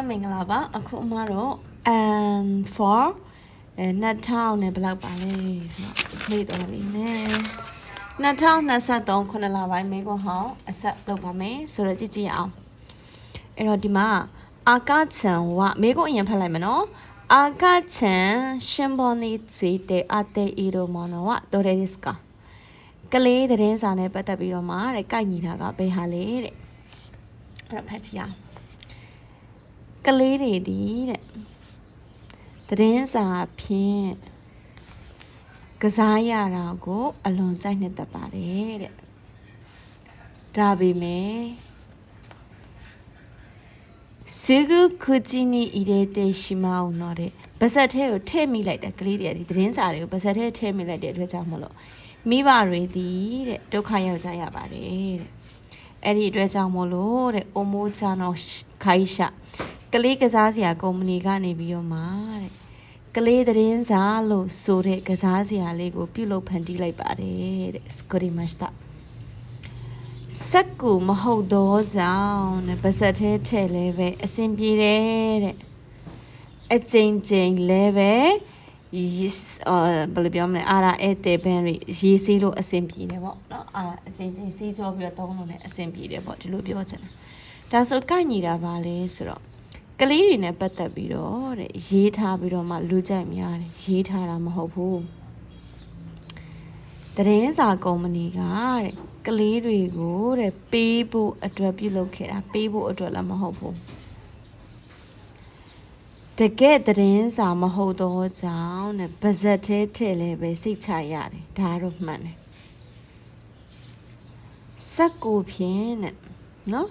ပဲမင်္ဂလာပါအခုအမတော့ and for အဲ2000နဲ့ဘယ်လောက်ပါလဲဆိုတော့မေးတော့လိမ့်မယ်2023ခုနှစ်လပိုင်းမေကွန်ဟောင်းအဆက်လုပ်ပါမယ်ဆိုတော့ကြည့်ကြည့်အောင်အဲ့တော့ဒီမှာအာကချံဝမေကွန်အရင်ဖတ်လိုက်မယ်နော်အာကချံရှင်ဘောနီဇီတေအတေအီရိုမောနဝဒိုရေဒစ်ကာကလေးသတင်းစာနဲ့ပတ်သက်ပြီးတော့မှတဲ့ကိုက်ညီတာကဘယ်ဟာလဲတဲ့အဲ့တော့ဖတ်ကြည့်အောင် ကလေးတွေသည်တဲ့သတင်းစာဖြင့်ကစားရတာကိုအလွန်ကြိုက်နှစ်သက်ပါတယ်တဲ့ဒါပေမဲ့စေကူကူဂျီနီဤတဲ့တေရှိမအောင်တော့တဲ့ဗစက်ထဲကိုထည့်မိလိုက်တဲ့ကလေးတွေကဒီသတင်းစာတွေကိုဗစက်ထဲထည့်မိလိုက်တဲ့အတွက်ကြောင့်မလို့မိဘတွေသည်တဲ့ဒုက္ခရောက်ကြရပါတယ်တဲ့အဲ့ဒီအတွက်ကြောင့်မလို့တဲ့အိုမိုချာနောခိုင်ရှာ ကလေးကစားစရာကုမ္ပဏီကနေပြီးတော့မှတဲ့ကလေးသတင်းစာလို့ဆိုတဲ့ကစားစရာလေးကို ပြုလုပ်ဖန်တီးလိုက်ပါတယ်တဲ့စကိုရီမတ်တာစက်ကူမဟုတ်တော့ကြောင့်တဲ့ပါဇက်ထဲထည့်လဲပဲအဆင်ပြေတယ်တဲ့အချိန်ချင်းလဲပဲ yes အာဘယ်လိုပြောမလဲအာရာအဲတေဘန်တွေရေးစေးလို့အဆင်ပြေတယ်ပေါ့နော်အာအချိန်ချင်းစေးကြောပြီးတော့သုံးလို့လည်းအဆင်ပြေတယ်ပေါ့ဒီလိုပြောချင်တာဒါဆိုကိုက်ညီတာပါလဲဆိုတော့ ကလေးတွေနဲ့ပတ်သက်ပြီးတော့တဲ့ရေးထားပြီးတော့မှလူကြိုက်များတယ်ရေးထားတာမဟုတ်ဘူးတရင်စာကုမ္ပဏီကတဲ့ကလေးတွေကိုတဲ့ပေးဖို့အတွက်ပြုလုပ်ခဲ့တာပေးဖို့အတွက်လည်းမဟုတ်ဘူးတကယ်သတင်းစာမဟုတ်တော့ကြောင့်တဲ့ပါဇက်သေးထဲလဲပဲစိတ်ချရတယ်ဒါတော့မှန်တယ်စက်ကူဖြင့်တဲ့နော်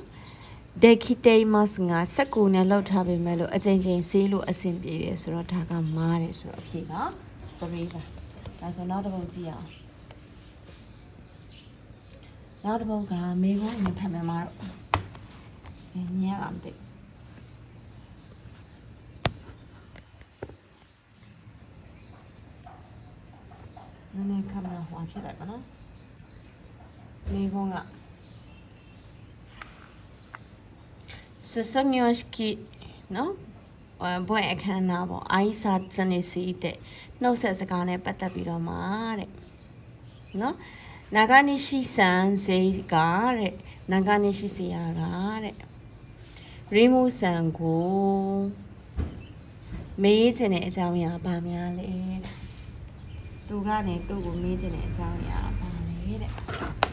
ဒက်ခိတေမတ်ငါစက်ကူနဲ့လောက်ထားပေမဲ့လို့အချိန်ချင်းဆေးလို့အဆင်ပြေတယ်ဆိုတော့ဒါကမားတယ်ဆိုတော့အဖြေကတမေးပါဒါဆိုနောက်တစ်ပုဒ်ကြည့်အောင်နောက်တစ်ပုဒ်ကမေဘုံနဲ့ဖတ်မယ်မှာတော့အဲမြင်ရလားမသိဘူးနည်းနည်းကင်မရာဟွာဖြစ်လိုက်ပါနော်မေဘုံက စစညောစကီနော်ဘွဲအခမ်းအနားပေါ့အိုင်ဆာဇနေစီတဲ့နှုတ်ဆက်စကားနဲ့ပတ်သက်ပြီးတော့မှာတဲ့နော်နာဂနိရှိဆန်စေကတဲ့နာဂနိရှိစီယာကတဲ့ရီမူဆန်ကိုမေးချင်တဲ့အကြောင်းအရာဘာများလဲတဲ့သူကနေသူ့ကိုမေးချင်တဲ့အကြောင်းအရာဘာလဲတဲ့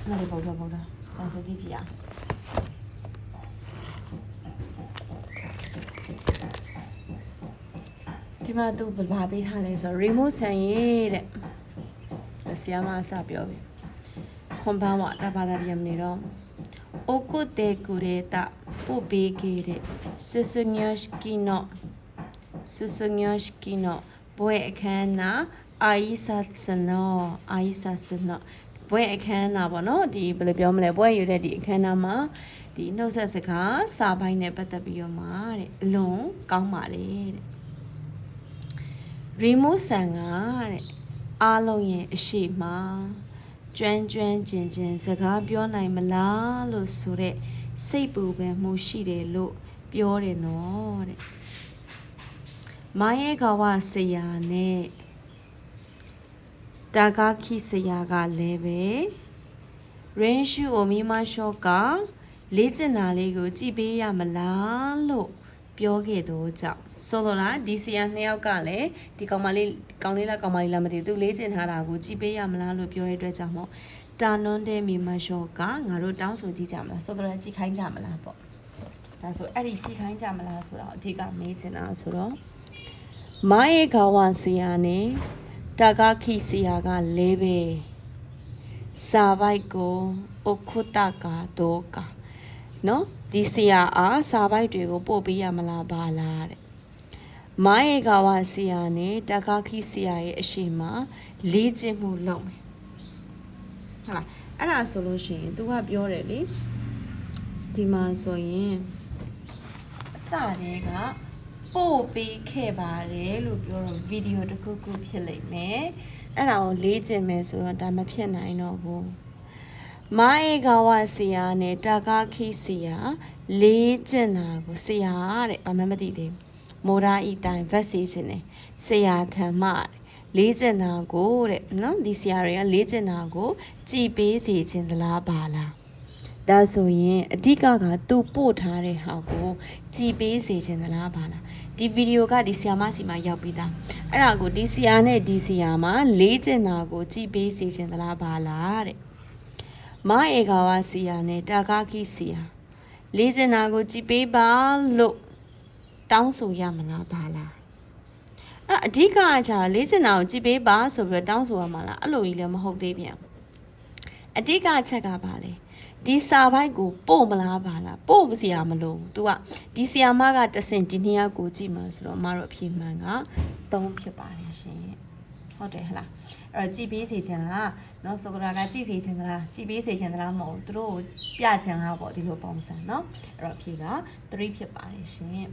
အဲ့ဒါလေးပေါ့တော့ပေါ့တော့ဒါဆိုကြည့်ကြည့်အောင် ဒီမှာသူဘာပေးထားလဲဆိုတော့ remote ဆန်ရေးတဲ့ဆရာမအစပြောပြီခွန်ပန်းဝတာဘာသာပြန်နေတော့โอကုတေကူရေတာပို့ပေးခဲ့တဲ့ဆစညရှကီနောဆစညရှကီနောဘွဲအခမ်းနာအာယိဆတ်စနောအာယိဆတ်စနောဘွဲအခမ်းနာပေါ့နော်ဒီဘယ်လိုပြောမလဲဘွဲယူတဲ့ဒီအခမ်းနာမှာဒီနှုတ်ဆက်စကားစာပိုင်းနဲ့ပတ်သက်ပြီးတော့မှတဲ့အလွန်ကောင်းပါလေတဲ့ ရီမိုဆန်ကတဲ့အားလုံးရဲ့အရှိမကျွမ်းကျွမ်းကျင်ကျင်စကားပြောနိုင်မလားလို့ဆိုတဲ့စိတ်ပူပန်မှုရှိတယ်လို့ပြောတယ်နော်တဲ့မိုင်းရဲ့ကဝဆရာနဲ့တာဂါခိဆရာကလည်းပဲရင်းရှူအိုမီမာရှော့ကလေ့ကျင့်တာလေးကိုကြည့်ပေးရမလားလို့ ပြောခဲ့တော့ကြောင့်ဆိုလိုတာဒီဆီယာနှစ်ယောက်ကလည်းဒီကောင်မလေးကောင်လေးလားကောင်မလေးလားမသိဘူးသူလေ့ကျင့်ထားတာကိုကြည့်ပေးရမလားလို့ပြောတဲ့အတွက်ကြောင့်မို့တာနွန်တဲ့မီမရှော့ကငါတို့တောင်းဆိုကြည့်ကြမလားဆိုလိုတာကြည့်ခိုင်းကြမလားပေါ့ဒါဆိုအဲ့ဒီကြည့်ခိုင်းကြမလားဆိုတော့အဓိကမေးချင်တာဆိုတော့မိုင်းရဲ့ခေါဝဆီယာနဲ့တာဂါခိဆီယာကလဲပဲစာပိုက်ကိုအခုတကာတော့ကာ နော်ဒီဆီယာအားစာပိုက်တွေကိုပို့ပေးရမလားပါလားတဲ့မိုင်းရေကာဝဆီယာနဲ့တကာခိဆီယာရဲ့အရှိမလေးကျင့်မှုလုပ်မယ်ဟုတ်လားအဲ့ဒါဆိုလို့ရှိရင် तू ကပြောတယ်လေဒီမှာဆိုရင်အစတည်းကပို့ပေးခဲ့ပါတယ်လို့ပြောတော့ဗီဒီယိုတစ်ခုခုဖြစ်လိမ့်မယ်အဲ့ဒါကိုလေးကျင့်မယ်ဆိုတော့ဒါမဖြစ်နိုင်တော့ဘူး မာအေဂါဝဆရာနဲ့တာကာခိဆရာလေးကျင်တာကိုဆရာတဲ့ဘာမှမသိသေးဘူးမိုရာဤတိုင်ဗက်စီခြင်းနဲ့ဆရာထံမှတဲ့လေးကျင်တာကိုတဲ့နော်ဒီဆရာတွေကလေးကျင်တာကို ကြည်ပေးစေခြင်းသလားပါလားဒါဆိုရင်အဓိကကသူပို့ထားတဲ့ဟာကိုကြည်ပေးစေခြင်းသလားပါလားဒီဗီဒီယိုကဒီဆရာမစီမှာရောက်ပြီးသားအဲ့ဒါကိုဒီဆရာနဲ့ဒီဆရာမှာလေးကျင်တာကိုကြည်ပေးစေခြင်းသလားပါလားတဲ့ မအေဂါဝစီယာနဲ့တာကာခိစီယာလေးကျင်နာကိုကြည်ပေးပါလို့တောင်းဆိုရမလားပါလားအဲ့အဓိကအချာလေးကျင်နာကိုကြည်ပေးပါဆိုပြီးတော့တောင်းဆိုရမှာလားအဲ့လိုကြီးလည်းမဟုတ်သေးပြန်အဓိကအချက်ကပါလေဒီစာပိုက်ကိုပို့မလားပါလားပို့မစီရမလို့ तू ကဒီဆီယာမကတဆင်ဒီနှစ်ယောက်ကိုကြည့်မှာဆိုတော့အမတို့အဖြေမှန်က3ဖြစ်ပါတယ်ရှင် ဟုတ်တယ်ဟလားအဲ့တော့ကြည်ပေးစေချင်လားနော်ဆိုကြတာကကြည်စေချင်သလားကြည်ပေးစေချင်သလားမဟုတ်ဘူးသူတို့ပြချင်လားပေါ့ဒီလိုပုံစံနော်အဲ့တော့ဖြေက3ဖြစ်ပါတယ်ရှင်